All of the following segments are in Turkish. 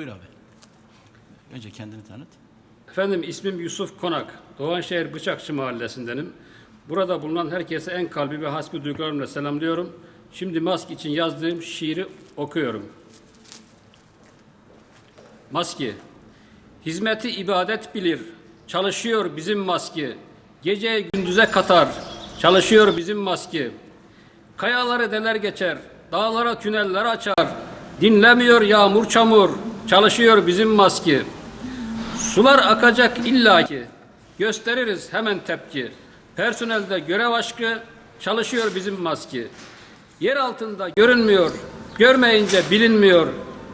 Buyur abi. Önce kendini tanıt. Efendim ismim Yusuf Konak. Doğanşehir Bıçakçı Mahallesindenim. Burada bulunan herkese en kalbi ve hasbi duygularımla selamlıyorum. Şimdi mask için yazdığım şiiri okuyorum. Maske. Hizmeti ibadet bilir. Çalışıyor bizim maske. Geceyi gündüze katar. Çalışıyor bizim maske. Kayaları deler geçer. Dağlara tüneller açar. Dinlemiyor yağmur çamur. Çalışıyor bizim maske. Sular akacak illaki. Gösteririz hemen tepki. Personelde görev aşkı çalışıyor bizim maske. Yer altında görünmüyor. Görmeyince bilinmiyor.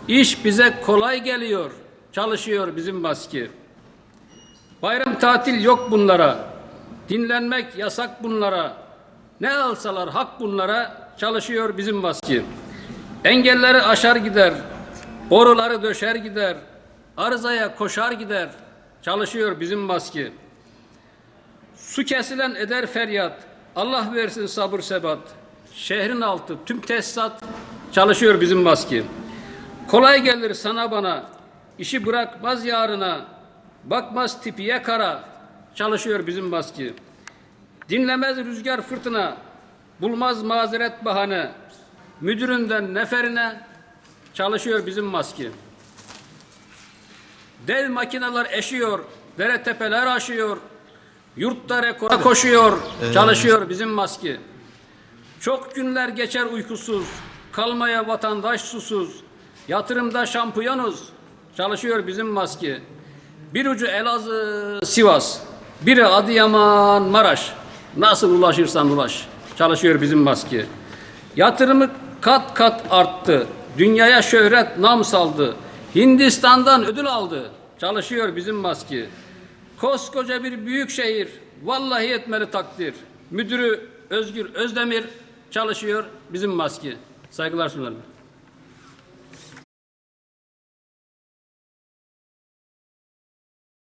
İş bize kolay geliyor. Çalışıyor bizim maske. Bayram tatil yok bunlara. Dinlenmek yasak bunlara. Ne alsalar hak bunlara. Çalışıyor bizim maske. Engelleri aşar gider. Boruları döşer gider. Arızaya koşar gider. Çalışıyor bizim maske. Su kesilen eder feryat. Allah versin sabır sebat. Şehrin altı tüm tesisat çalışıyor bizim maske. Kolay gelir sana bana. işi bırakmaz yarına. Bakmaz tipiye kara. Çalışıyor bizim maske. Dinlemez rüzgar fırtına. Bulmaz mazeret bahane. Müdüründen neferine çalışıyor bizim maske. Dev makineler eşiyor, dere tepeler aşıyor, yurtta rekora koşuyor, çalışıyor bizim maske. Çok günler geçer uykusuz, kalmaya vatandaş susuz, yatırımda şampiyonuz, çalışıyor bizim maske. Bir ucu Elazığ, Sivas, biri Adıyaman, Maraş. Nasıl ulaşırsan ulaş, çalışıyor bizim maske. Yatırımı kat kat arttı. Dünyaya şöhret nam saldı. Hindistan'dan ödül aldı. Çalışıyor bizim maske. Koskoca bir büyük şehir. Vallahi etmeli takdir. Müdürü Özgür Özdemir çalışıyor bizim maske. Saygılar sunarım.